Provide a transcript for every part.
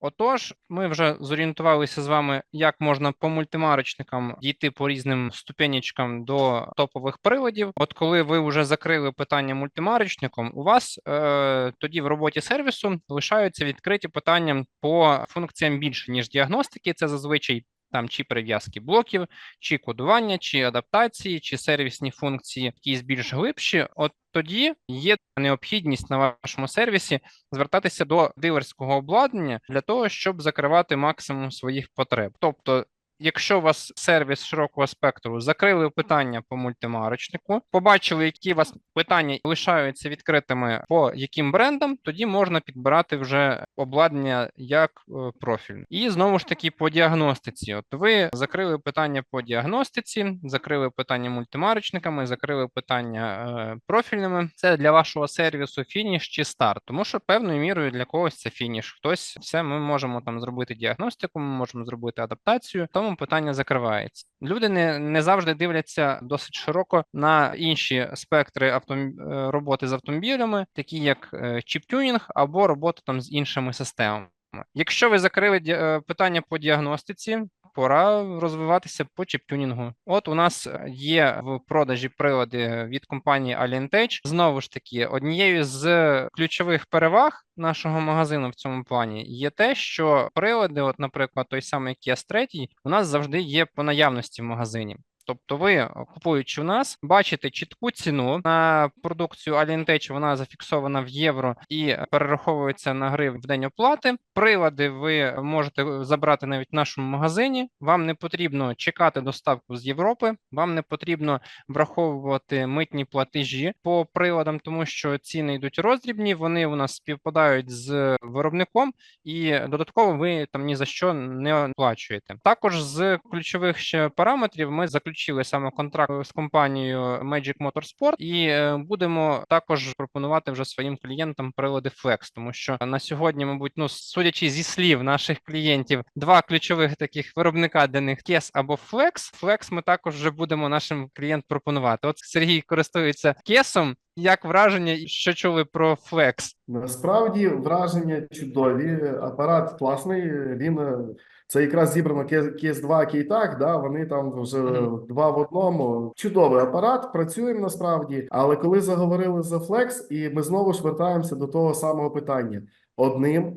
Отож, ми вже зорієнтувалися з вами, як можна по мультимарочникам дійти по різним ступенечкам до топових приладів. От коли ви вже закрили питання мультимарочником, у вас е, тоді в роботі сервісу лишаються відкриті питання по функціям більше ніж діагностики. Це зазвичай там чи прив'язки блоків, чи кодування, чи адаптації, чи сервісні функції, якісь більш глибші. От тоді є необхідність на вашому сервісі звертатися до дилерського обладнання для того, щоб закривати максимум своїх потреб. Тобто, якщо у вас сервіс широкого спектру закрили питання по мультимарочнику, побачили, які у вас питання лишаються відкритими по яким брендам, тоді можна підбирати вже обладнання як е, профіль. І знову ж таки по діагностиці. От ви закрили питання по діагностиці, закрили питання мультимарочниками, закрили питання е, профільними. Це для вашого сервісу фініш чи старт, тому що певною мірою для когось це фініш. Хтось все ми можемо там зробити діагностику, ми можемо зробити адаптацію, тому питання закривається. Люди не, не завжди дивляться досить широко на інші спектри автом... е, роботи з автомобілями, такі як е, чіп-тюнінг або робота там з іншими системами. Якщо ви закрили е, питання по діагностиці, пора розвиватися по чіп-тюнінгу. От у нас є в продажі прилади від компанії Alientech. Знову ж таки, однією з ключових переваг нашого магазину в цьому плані є те, що прилади, от, наприклад, той самий Kia 3, у нас завжди є по наявності в магазині. Тобто ви, купуючи у нас, бачите чітку ціну на продукцію Alientech, вона зафіксована в євро і перераховується на гривень в день оплати. Прилади ви можете забрати навіть в нашому магазині. Вам не потрібно чекати доставку з Європи, вам не потрібно враховувати митні платежі по приладам, тому що ціни йдуть роздрібні, вони у нас співпадають з виробником, і додатково ви там ні за що не оплачуєте. Також з ключових ще параметрів ми заключили саме контракт з компанією Magic Motorsport і е, будемо також пропонувати вже своїм клієнтам прилади Flex, тому що на сьогодні, мабуть, ну судячи зі слів наших клієнтів, два ключових таких виробника для них Кес або Flex. Flex ми також вже будемо нашим клієнтам пропонувати. От Сергій користується Кесом. Як враження, і що чули про Flex? Насправді враження чудові. Апарат класний. Він е, це якраз зібрано кес 2 Кейтак. Да, вони там вже Мгм. два в одному. Чудовий апарат. Працюємо насправді. Але коли заговорили за Flex, і ми знову ж вертаємося до того самого питання. Одним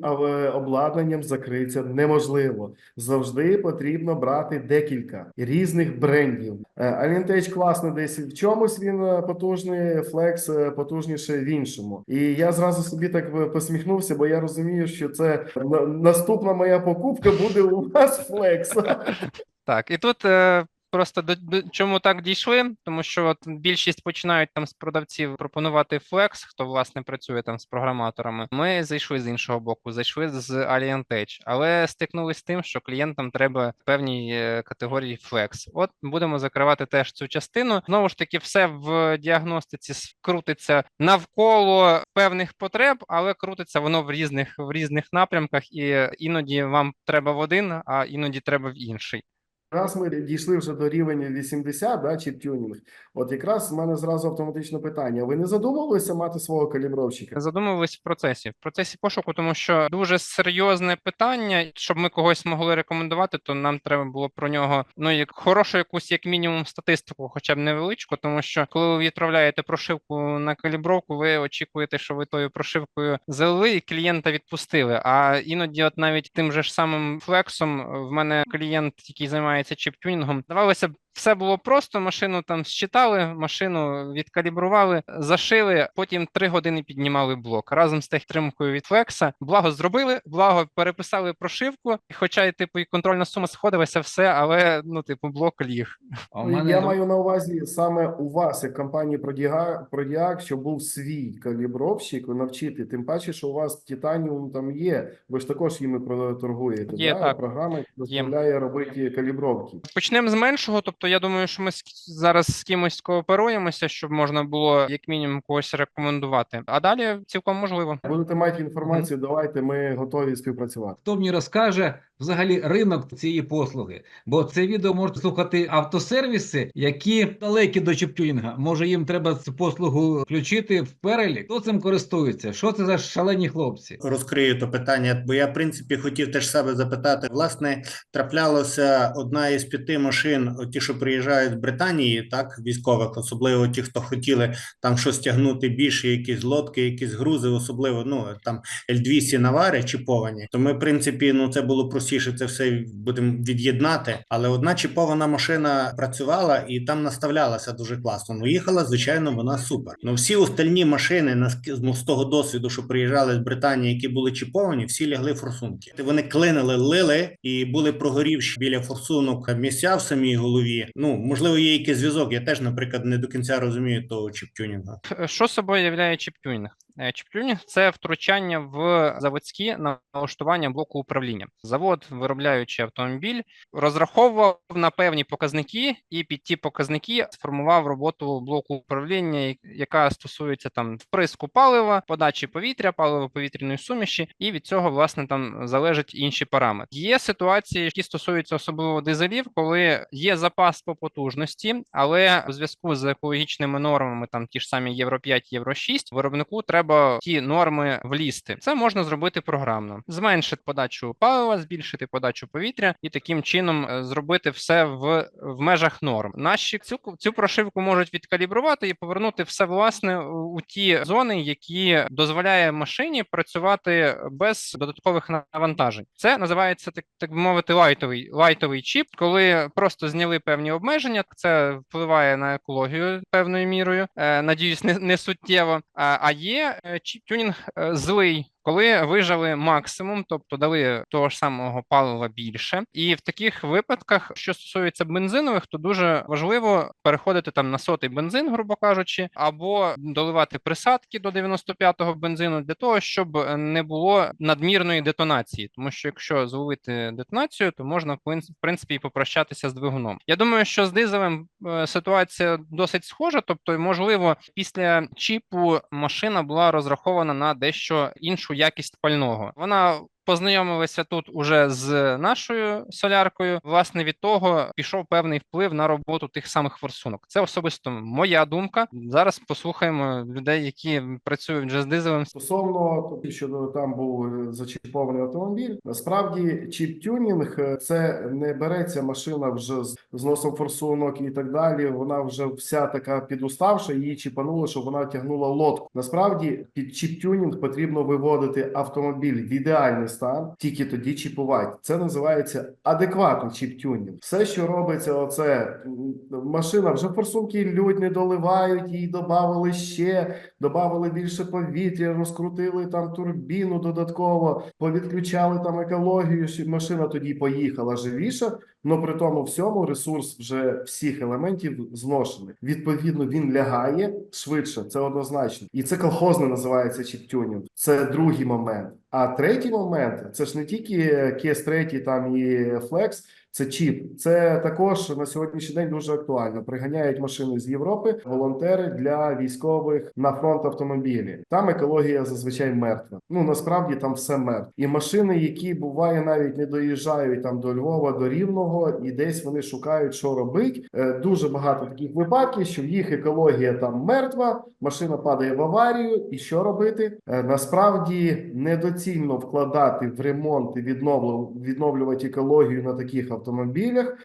обладнанням закритися неможливо. Завжди потрібно брати декілька різних брендів. Е, Alientage класно десь в чомусь він е, потужний, Flex е, потужніше в іншому. І я зразу собі так посміхнувся, бо я розумію, що це наступна моя покупка буде у вас Flex. Так, і тут просто до, до чому так дійшли, тому що от більшість починають там з продавців пропонувати Flex, хто власне працює там з програматорами. Ми зайшли з іншого боку, зайшли з Alientech, але стикнулися з тим, що клієнтам треба певній е, категорії Flex. От будемо закривати теж цю частину. Знову ж таки, все в діагностиці крутиться навколо певних потреб, але крутиться воно в різних в різних напрямках, і іноді вам треба в один, а іноді треба в інший. Раз ми дійшли вже до рівня 80, да, чіп тюнінг. От якраз в мене зразу автоматично питання: ви не задумувалися мати свого калібровщика? Задумувались в процесі, в процесі пошуку, тому що дуже серйозне питання. Щоб ми когось могли рекомендувати, то нам треба було про нього ну як хорошу якусь, як мінімум, статистику, хоча б невеличку, тому що коли ви відправляєте прошивку на калібровку, ви очікуєте, що ви тою прошивкою залили і клієнта відпустили. А іноді, от навіть тим же ж самим флексом, в мене клієнт, який займається чіп-тюнінгом, давалося б. Все було просто, машину там считали, машину відкалібрували, зашили, потім три години піднімали блок разом з техтримкою від Флекса. Благо зробили, благо переписали прошивку, хоча і типу і контрольна сума сходилася, все, але ну, типу, блок ліг. А мене Я маю на увазі саме у вас, як компанії Продіак, щоб був свій калібровщик навчити. Тим паче, що у вас Титаніум там є. Ви ж також їми про- торгуєте. Є, да? так. Програма яка дозволяє робити калібровки. Почнемо з меншого. Тобто, я думаю, що ми зараз з кимось кооперуємося, щоб можна було як мінімум когось рекомендувати. А далі цілком можливо. Будете мати інформацію, давайте ми готові співпрацювати. хто мені розкаже взагалі ринок цієї послуги. Бо це відео можуть слухати автосервіси, які далекі до чіптюнінга. Може їм треба цю послугу включити в перелік? Хто цим користується? Що це за шалені хлопці? розкрию то питання, бо я в принципі хотів теж себе запитати. Власне, траплялося одна із п'яти машин, ті, що приїжджають з Британії, так військових, особливо ті, хто хотіли там щось тягнути більше, якісь лодки, якісь грузи, особливо ну там L200 навари чіповані. То ми, в принципі, ну це було простіше це все будемо від'єднати. Але одна чіпована машина працювала і там наставлялася дуже класно. Ну їхала, звичайно, вона супер. Ну всі остальні машини на ну, з того досвіду, що приїжджали з Британії, які були чіповані, всі лягли форсунки. Вони клинили, лили і були прогорівші біля форсунок місця в самій голові. Ну можливо, є якийсь зв'язок. Я теж, наприклад, не до кінця розумію того чіптюнінгу. Е, Що собою являє чіптюнінг? Е, це втручання в заводські налаштування блоку управління. Завод, виробляючи автомобіль, розраховував на певні показники, і під ті показники сформував роботу блоку управління, яка стосується там вприску палива, подачі повітря, паливо-повітряної суміші, і від цього власне там залежать інші параметри. Є ситуації, які стосуються особливо дизелів, коли є запас по потужності, але у зв'язку з екологічними нормами, там ті ж самі Євро 5, Євро 6, виробнику треба ті норми влізти. Це можна зробити програмно, зменшити подачу палива, збільшити подачу повітря і таким чином е, зробити все в, в межах норм. Наші цю цю прошивку можуть відкалібрувати і повернути все власне у ті зони, які дозволяє машині працювати без додаткових навантажень. Це називається так, так би мовити, лайтовий лайтовий чіп, коли просто зняли певні обмеження. Це впливає на екологію певною мірою. Е, надіюсь, не, не суттєво. А є е, чіп тюнінг е, злий. Коли вижали максимум, тобто дали того ж самого палива більше, і в таких випадках, що стосується бензинових, то дуже важливо переходити там на сотий бензин, грубо кажучи, або доливати присадки до 95-го бензину для того, щоб не було надмірної детонації. Тому що якщо зловити детонацію, то можна в принц- принципі і попрощатися з двигуном. Я думаю, що з дизелем е, ситуація досить схожа, тобто, можливо, після чіпу машина була розрахована на дещо іншу якість пального. Вона познайомилася тут уже з нашою соляркою. Власне, від того пішов певний вплив на роботу тих самих форсунок. Це особисто моя думка. Зараз послухаємо людей, які працюють вже з дизелем. Стосовно того, що там був е, зачіпований автомобіль, насправді чіп-тюнінг е, це не береться машина вже з зносом форсунок і так далі. Вона вже вся така підуставша, її чіпануло, щоб вона тягнула лодку. Насправді під чіп-тюнінг потрібно виводити автомобіль в ідеальний стан, тільки тоді чіпувати. Це називається адекватний чіп-тюнінг. Все, що робиться, оце машина вже форсунки лють, не доливають, їй додавали ще додавали більше повітря, розкрутили там турбіну додатково, повідключали там екологію, щоб машина тоді поїхала живіша. але при тому всьому ресурс вже всіх елементів зношений. Відповідно, він лягає швидше, це однозначно. І це колхозне називається чіптюнінг. Це другий момент. А третій момент це ж не тільки Кес 3 там і Flex, це чіп. Це також на сьогоднішній день дуже актуально. Приганяють машини з Європи, волонтери для військових на фронт автомобілі. Там екологія зазвичай мертва. Ну насправді там все мертво. І машини, які буває навіть не доїжджають там до Львова, до Рівного, і десь вони шукають, що робити. Е, Дуже багато таких випадків, що їх екологія там мертва, машина падає в аварію, і що робити? Е, Насправді недоцільно вкладати в ремонт і відновлювати екологію на таких автомобілях,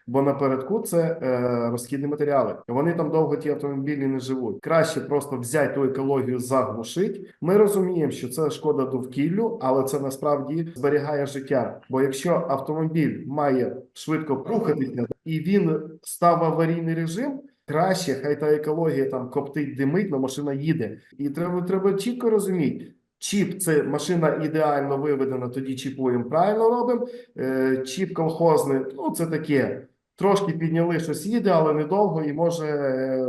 бо напередку це е, розхідні матеріали. Вони там довго ті автомобілі не живуть. Краще просто взяти ту екологію, заглушити. Ми розуміємо, що це шкода довкіллю, але це насправді зберігає життя. Бо якщо автомобіль має швидко рухатися і він став аварійний режим. Краще, хай та екологія там коптить, димить, але машина їде. І треба, треба чітко розуміти. Чіп це машина ідеально виведена, тоді чіпуємо, правильно робимо. Е, чіп колхозний, ну це таке. Трошки підняли щось їде, але недовго, і може е,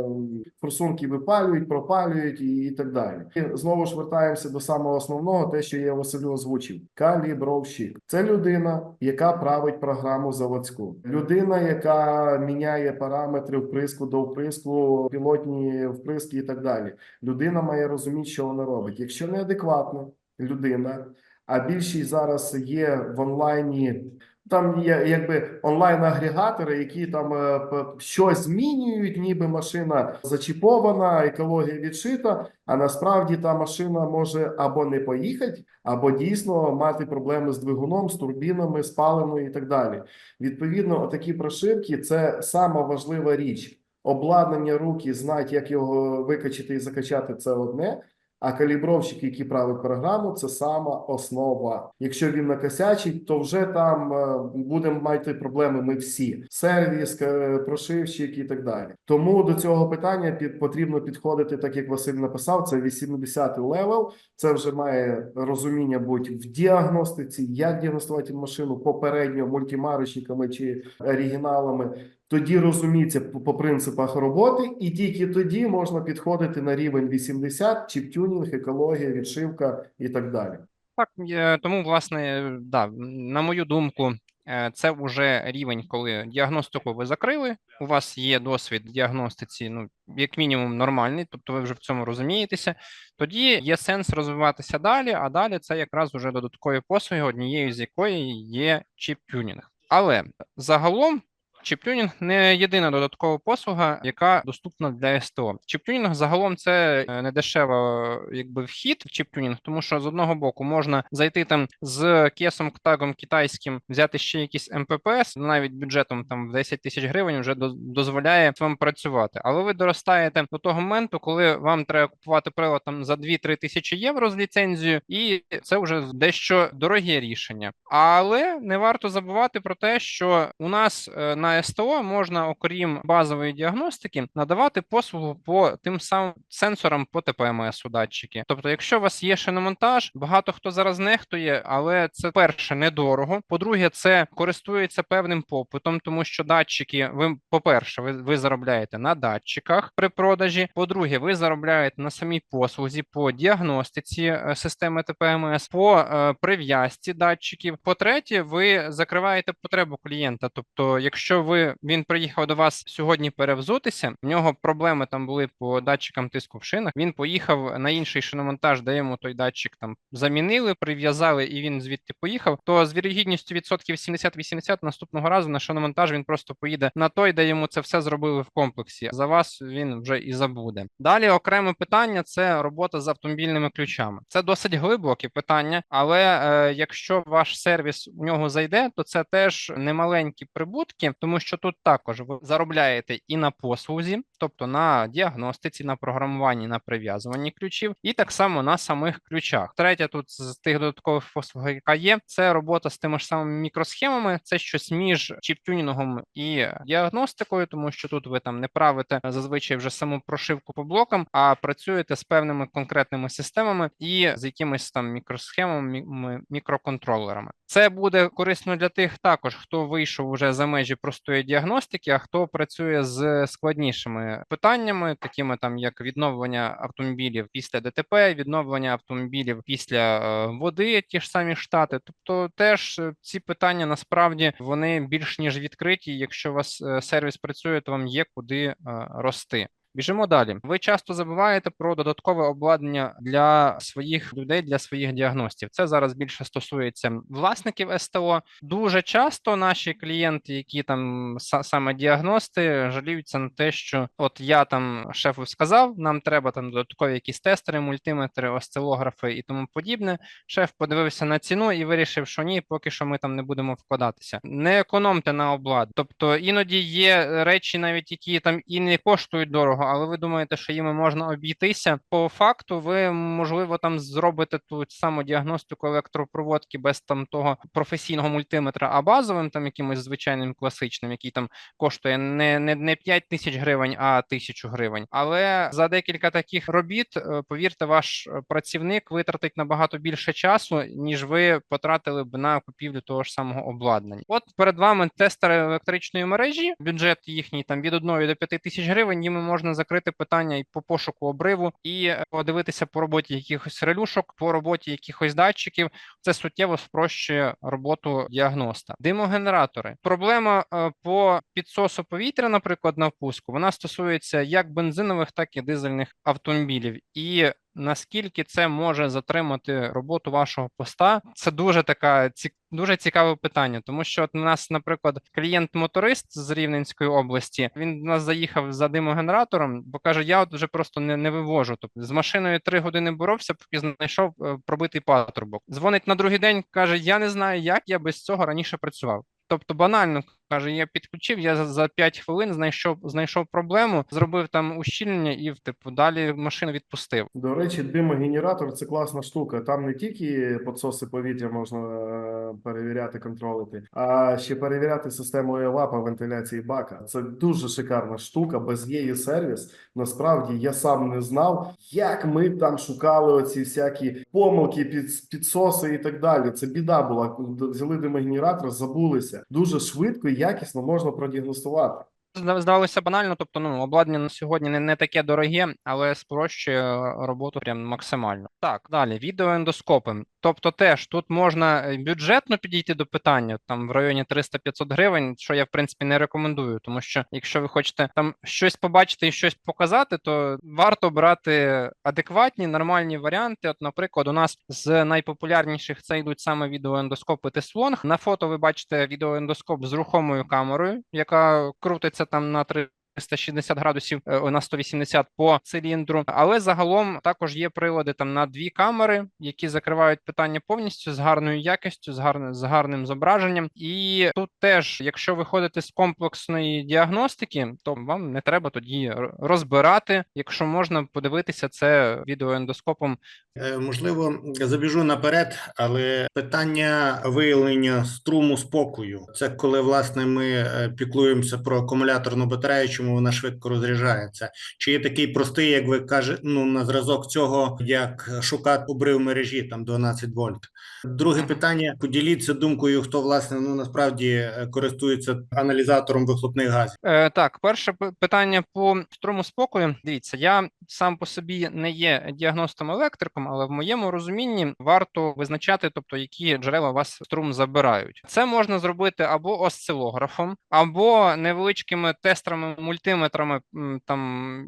форсунки випалюють, пропалюють і, і так далі. І знову ж вертаємося до самого основного, те, що я Василю озвучив. Калібровщик. Це людина, яка править програму заводську. Людина, яка міняє параметри вприску до вприску, пілотні вприски і так далі. Людина має розуміти, що вона робить. Якщо неадекватна людина, а більшість зараз є в онлайні Там є якби онлайн-агрегатори, які там е, щось змінюють, ніби машина зачіпована, екологія відшита, а насправді та машина може або не поїхати, або дійсно мати проблеми з двигуном, з турбінами, з паливною і так далі. Відповідно, такі прошивки це сама важлива річ. Обладнання руки, знати, як його викачати і закачати, це одне. А калібровщик, який править програму, це сама основа. Якщо він накосячить, то вже там е, будемо мати проблеми. Ми всі сервіс, е, прошивщик і так далі. Тому до цього питання під потрібно підходити, так як Василь написав. Це 80-й левел. Це вже має розуміння бути в діагностиці, як діагностувати машину попередньо мультимарочниками чи оригіналами. Тоді розуміється по, принципах роботи, і тільки тоді можна підходити на рівень 80, чіп-тюнінг, екологія, відшивка і так далі. Так, е, тому, власне, да, на мою думку, е, це вже рівень, коли діагностику ви закрили. У вас є досвід діагностиці, ну як мінімум нормальний, тобто ви вже в цьому розумієтеся. Тоді є сенс розвиватися далі, а далі це якраз уже додаткові послуги, однією з якої є чіп-тюнінг. Але загалом. Чіптюнінг не єдина додаткова послуга, яка доступна для СТО. Чіптюнінг загалом це е, не дешево, якби вхід в чіптюнінг, тому що з одного боку можна зайти там з кесом тагом китайським, взяти ще якийсь МППС, навіть бюджетом там в 10 тисяч гривень вже дозволяє вам працювати. Але ви доростаєте до того моменту, коли вам треба купувати прилад там за 2-3 тисячі євро з ліцензією, і це вже дещо дорогі рішення. Але не варто забувати про те, що у нас е, на СТО можна, окрім базової діагностики, надавати послугу по тим самим сенсорам по ТПМС у датчики. Тобто, якщо у вас є шиномонтаж, багато хто зараз нехтує, але це перше недорого. По-друге, це користується певним попитом, тому що датчики, ви, по-перше, ви, ви заробляєте на датчиках при продажі. По-друге, ви заробляєте на самій послузі по діагностиці е, системи ТПМС, по е, прив'язці датчиків. По-третє, ви закриваєте потребу клієнта. Тобто, ви він приїхав до вас сьогодні перевзутися, в нього проблеми там були по датчикам тиску в шинах. Він поїхав на інший шиномонтаж, де йому той датчик там замінили, прив'язали, і він звідти поїхав. То з вірогідністю відсотків 70-80 наступного разу на шиномонтаж він просто поїде на той, де йому це все зробили в комплексі. За вас він вже і забуде. Далі окреме питання це робота з автомобільними ключами. Це досить глибоке питання, але е, якщо ваш сервіс у нього зайде, то це теж немаленькі прибутки, тому що тут також ви заробляєте і на послузі, тобто на діагностиці, на програмуванні, на прив'язуванні ключів, і так само на самих ключах. Третя тут з тих додаткових послуг, яка є, це робота з тими ж самими мікросхемами. Це щось між чіп-тюнінгом і діагностикою, тому що тут ви там не правите зазвичай вже саму прошивку по блокам, а працюєте з певними конкретними системами і з якимись там мікросхемами, мікроконтролерами. Це буде корисно для тих також, хто вийшов уже за межі простої діагностики, а хто працює з складнішими питаннями, такими там як відновлення автомобілів після ДТП, відновлення автомобілів після е, води, ті ж самі штати. Тобто, теж е, ці питання насправді вони більш ніж відкриті. Якщо у вас е, сервіс працює, то вам є куди рости. Біжимо далі. Ви часто забуваєте про додаткове обладнання для своїх людей, для своїх діагностів. Це зараз більше стосується власників СТО. Дуже часто наші клієнти, які там са- саме діагности, жаліються на те, що от я там шефу сказав, нам треба там додаткові якісь тестери, мультиметри, осцилографи і тому подібне. Шеф подивився на ціну і вирішив, що ні, поки що ми там не будемо вкладатися. Не економте на обладнанні. Тобто іноді є речі, навіть які там і не коштують дорого, але ви думаєте, що їми можна обійтися. По факту, ви можливо там зробите ту саму діагностику електропроводки без там того професійного мультиметра, а базовим там якимось звичайним класичним, який там коштує не, не, не 5 тисяч гривень, а тисячу гривень. Але за декілька таких робіт, е, повірте, ваш е, працівник витратить набагато більше часу, ніж ви потратили б на купівлю того ж самого обладнання. От перед вами тестери електричної мережі, бюджет їхній там від 1 до 5 тисяч гривень. Їми можна закрити питання і по пошуку обриву, і е, подивитися по роботі якихось релюшок, по роботі якихось датчиків. Це суттєво спрощує роботу діагноста. Димогенератори. Проблема е, по підсосу повітря, наприклад, на впуску, вона стосується як бензинових, так і дизельних автомобілів. І наскільки це може затримати роботу вашого поста? Це дуже така ці, дуже цікаве питання, тому що от у нас, наприклад, клієнт-моторист з Рівненської області, він до нас заїхав за димогенератором, бо каже: я от вже просто не, не вивожу. Тобто з машиною три години боровся, поки знайшов е, пробитий патрубок. Дзвонить на другий день, каже: Я не знаю, як я без цього раніше працював. Тобто банально каже, я підключив, я за- за 5 хвилин знайшов знайшов проблему, зробив там ущільнення і типу далі машину відпустив. До речі, димогенератор це класна штука. Там не тільки підсоси повітря можна е, перевіряти, контролити, а ще перевіряти систему ЕЛАПа вентиляції бака. Це дуже шикарна штука. Без її сервіс. Насправді я сам не знав, як ми там шукали оці всякі помилки, під, підсоси і так далі. Це біда була. Взяли димогенератор, забулися. Дуже швидко якісно можна продіагностувати. Зда- Здавалося банально, тобто ну обладнання на сьогодні не, не таке дороге, але спрощує роботу прям максимально. Так, далі відеоендоскопи. Тобто, теж тут можна е, бюджетно підійти до питання там в районі 300-500 гривень, що я в принципі не рекомендую, тому що якщо ви хочете там щось побачити і щось показати, то варто брати адекватні нормальні варіанти. От, наприклад, у нас з найпопулярніших це йдуть саме відеоендоскопи Теслонг. На фото ви бачите відеоендоскоп з рухомою камерою, яка крутиться там на 3 360 градусів е, на 180 по циліндру, але загалом також є прилади там на дві камери, які закривають питання повністю з гарною якістю, з гарним з гарним зображенням. І тут теж, якщо ви ходите з комплексної діагностики, то вам не треба тоді розбирати. Якщо можна подивитися це відеоендоскопом Е, Можливо, забіжу наперед, але питання виявлення струму спокою це коли власне ми е, піклуємося про акумуляторну батарею, чому вона швидко розряджається. Чи є такий простий, як ви кажете, ну на зразок цього, як шукати обрив мережі там 12 вольт. Друге питання: поділіться думкою, хто власне ну насправді е, користується аналізатором вихлопних газів. Е, так, перше питання по струму спокою. Дивіться, я сам по собі не є діагностом електриком, але в моєму розумінні варто визначати, тобто які джерела у вас струм забирають. Це можна зробити або осцилографом, або невеличкими тестерами, мультиметрами там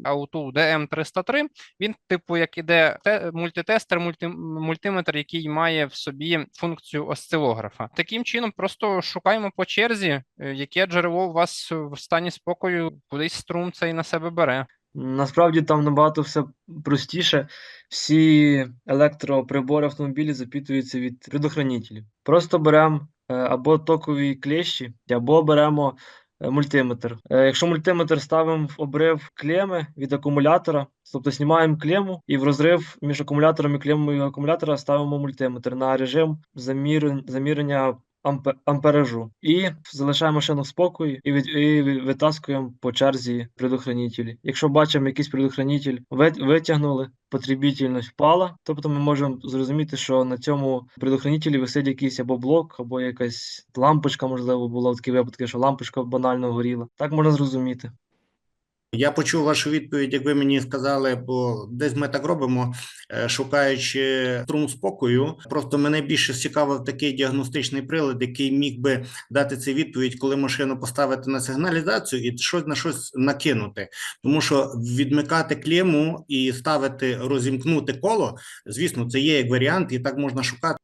Auto DM303. Він, типу, як іде те, мультитестер, мульти, мультиметр, який має в собі функцію осцилографа. Таким чином, просто шукаємо по черзі, е, яке джерело у вас в стані спокою, кудись струм цей на себе бере. Насправді там набагато все простіше. Всі електроприбори автомобілі запитуються від предохранителів. Просто беремо е, або токові клещі, або беремо мультиметр. Е, Якщо мультиметр ставимо в обрив клеми від акумулятора, тобто знімаємо клему і в розрив між акумулятором і клемою акумулятора ставимо мультиметр на режим замір... замірення амперажу. І залишаємо машину в спокої і, від... і витаскуємо по черзі предохранителі. Якщо бачимо якийсь предохранитель, ви- витягнули, потребітельність впала, тобто ми можемо зрозуміти, що на цьому предохранителі висить якийсь або блок, або якась лампочка, можливо, була в такі випадки, що лампочка банально горіла. Так можна зрозуміти. Я почув вашу відповідь, як ви мені сказали, бо десь ми так робимо, е, шукаючи струм спокою. Просто мене більше цікавив такий діагностичний прилад, який міг би дати цю відповідь, коли машину поставити на сигналізацію і щось на щось накинути. Тому що відмикати клему і ставити розімкнути коло, звісно, це є як варіант, і так можна шукати.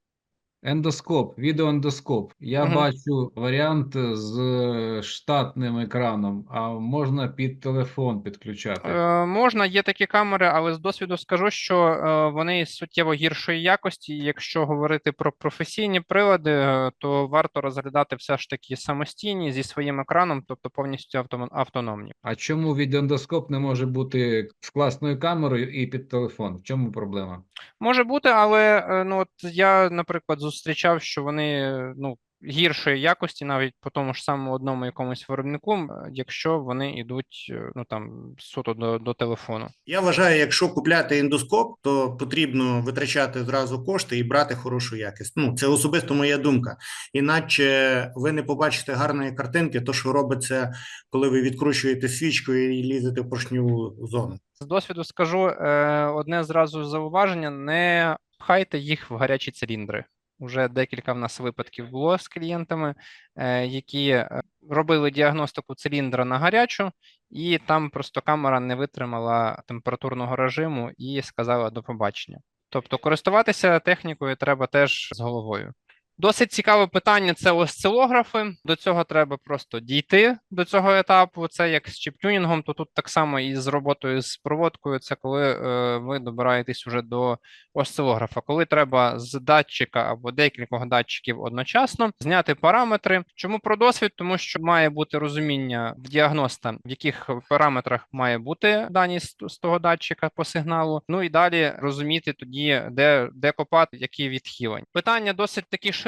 Ендоскоп, відеоендоскоп. Я Мгм. бачу варіант з е, штатним екраном, а можна під телефон підключати. Е, можна, є такі камери, але з досвіду скажу, що е, вони суттєво гіршої якості. Якщо говорити про професійні прилади, е, то варто розглядати все ж таки самостійні зі своїм екраном, тобто повністю автономні. А чому відеоендоскоп не може бути з класною камерою і під телефон? В чому проблема? Може бути, але е, ну от я, наприклад, зустрічав, що вони ну. Гіршої якості, навіть по тому ж самому одному якомусь виробнику, якщо вони йдуть е, ну там суто до, до телефону. Я вважаю, якщо купляти ендоскоп, то потрібно витрачати зразу кошти і брати хорошу якість. Ну це особисто моя думка. Іначе ви не побачите гарної картинки, то що робиться, коли ви відкручуєте свічку і лізете в поршню зону. З досвіду скажу е, одне зразу зауваження: не пхайте їх в гарячі циліндри. Уже декілька в нас випадків було з клієнтами, е, які е, робили діагностику циліндра на гарячу, і там просто камера не витримала температурного режиму і сказала до побачення. Тобто користуватися технікою треба теж з головою. Досить цікаве питання це осцилографи. До цього треба просто дійти до цього етапу. Це як з чіптюнінгом, то тут так само і з роботою з проводкою. Це коли е, ви добираєтесь уже до осцилографа, коли треба з датчика або декількох датчиків одночасно зняти параметри. Чому про досвід? Тому що має бути розуміння в діагноста, в яких параметрах має бути дані з, того датчика по сигналу. Ну і далі розуміти тоді, де, де копати, які відхилень. Питання досить такі широкі,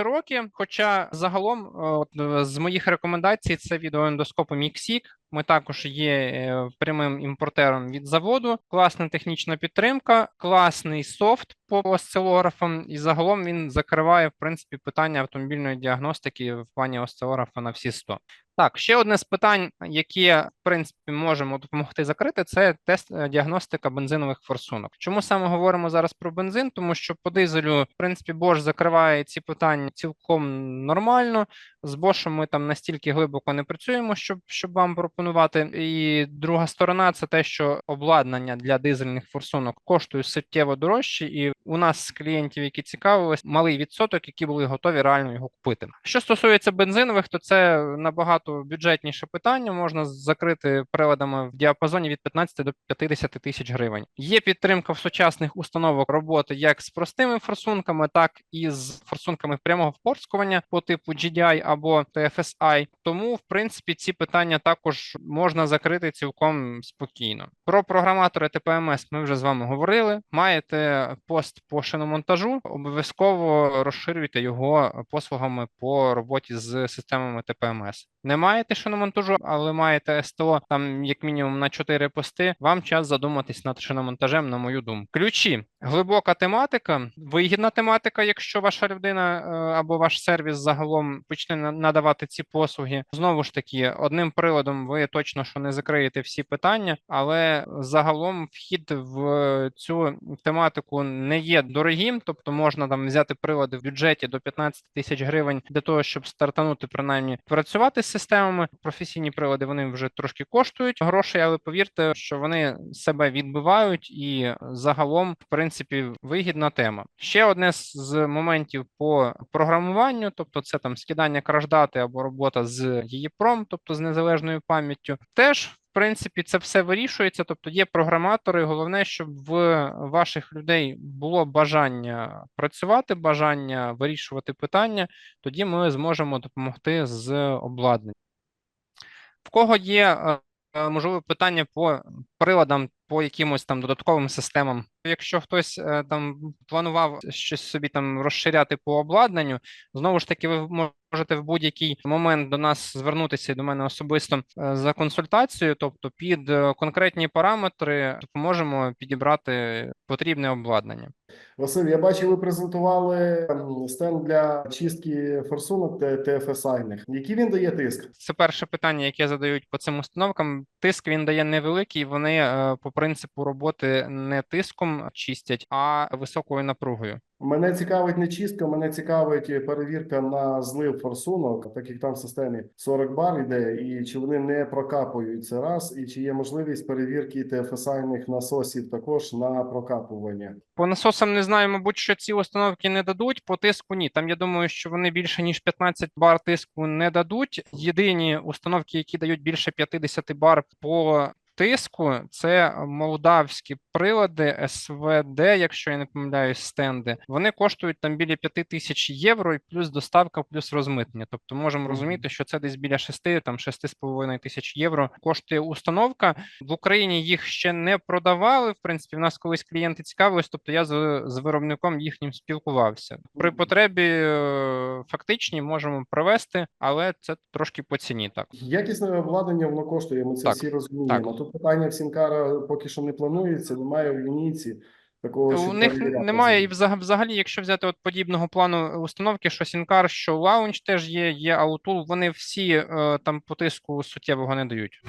хоча загалом, е, от е, з моїх рекомендацій, це відеоендоскопи Mixik. Ми також є е, прямим імпортером від заводу. Класна технічна підтримка, класний софт по осцилографам, і загалом він закриває в принципі питання автомобільної діагностики в плані осцилографа на всі 100. Так, ще одне з питань, які в принципі можемо допомогти закрити, це тест е, діагностика бензинових форсунок. Чому саме говоримо зараз про бензин? Тому що по дизелю, в принципі, Bosch закриває ці питання цілком нормально. З Bosch ми там настільки глибоко не працюємо, щоб, щоб вам пропонувати. І друга сторона це те, що обладнання для дизельних форсунок коштує суттєво дорожче, і у нас з клієнтів, які цікавились, малий відсоток, які були готові реально його купити. Що стосується бензинових, то це набагато бюджетніше питання. Можна закрити приладами в діапазоні від 15 до 50 тисяч гривень. Є підтримка в сучасних установок роботи як з простими форсунками, так і з форсунками прямого впорскування по типу GDI або TFSI. Тому, в принципі, ці питання також можна закрити цілком спокійно. Про програматори ТПМС ми вже з вами говорили. Маєте пост по шиномонтажу, обов'язково розширюйте його послугами по роботі з системами ТПМС. Не маєте шиномонтажу, але маєте СТО там як мінімум на 4 пости. Вам час задуматись над шиномонтажем, на мою думку. Ключі глибока тематика, вигідна тематика, якщо ваша людина е, або ваш сервіс загалом почне надавати ці послуги. Знову ж таки, одним приладом ви точно що не закриєте всі питання, але загалом вхід в цю тематику не є дорогим, тобто можна там взяти прилади в бюджеті до 15 тисяч гривень для того, щоб стартанути принаймні працювати з системами. Професійні прилади вони вже трошки коштують грошей, але повірте, що вони себе відбивають і загалом, в принципі, вигідна тема. Ще одне з- моментів по програмуванню, тобто це там скидання краждати або робота з її пром, тобто з незалежною пам'яттю, теж. В принципі, це все вирішується, тобто є програматори. Головне, щоб в ваших людей було бажання працювати, бажання вирішувати питання. Тоді ми зможемо допомогти з обладнанням. В кого є е, е, можливо питання по приладам, по якимось там додатковим системам? Якщо хтось е, там планував щось собі там розширяти по обладнанню, знову ж таки, ви можете в будь-який момент до нас звернутися до мене особисто е, за консультацією, тобто під е, конкретні параметри допоможемо підібрати потрібне обладнання. Василь, я бачив, ви презентували ем, стенд для чистки форсунок ТФСАйних. Який він дає тиск? Це перше питання, яке задають по цим установкам. Тиск він дає невеликий. Вони по принципу роботи не тиском чистять, а високою напругою. Мене цікавить не чистка, мене цікавить перевірка на злив форсунок, так як там в системі 40 бар йде, і чи вони не прокапують це раз, і чи є можливість перевірки ТФСАйних насосів також на прокапування. По насосам не знаю, мабуть, що ці установки не дадуть. По тиску ні. Там я думаю, що вони більше ніж 15 бар тиску не дадуть. Єдині установки, які дають більше 50 бар по тиску, це молдавські прилади СВД, якщо я не помиляюсь, стенди. Вони коштують там біля 5 тисяч євро, і плюс доставка, плюс розмитнення. Тобто можемо розуміти, що це десь біля 6, там 6,5 тисяч євро коштує установка. В Україні їх ще не продавали. В принципі, в нас колись клієнти цікавились, тобто я з, з виробником їхнім спілкувався. При потребі е, фактичні можемо провести, але це трошки по ціні. Так Якісне обладнання воно коштує, ми це Так, всі розуміємо. так. Питання в Сінкара поки що не планується, немає в лінійці такого, у них немає і взагалі, якщо взяти от подібного плану установки, що Сінкар, що Лаунч теж є, є Аутул, вони всі е, там по тиску суттєвого не дають.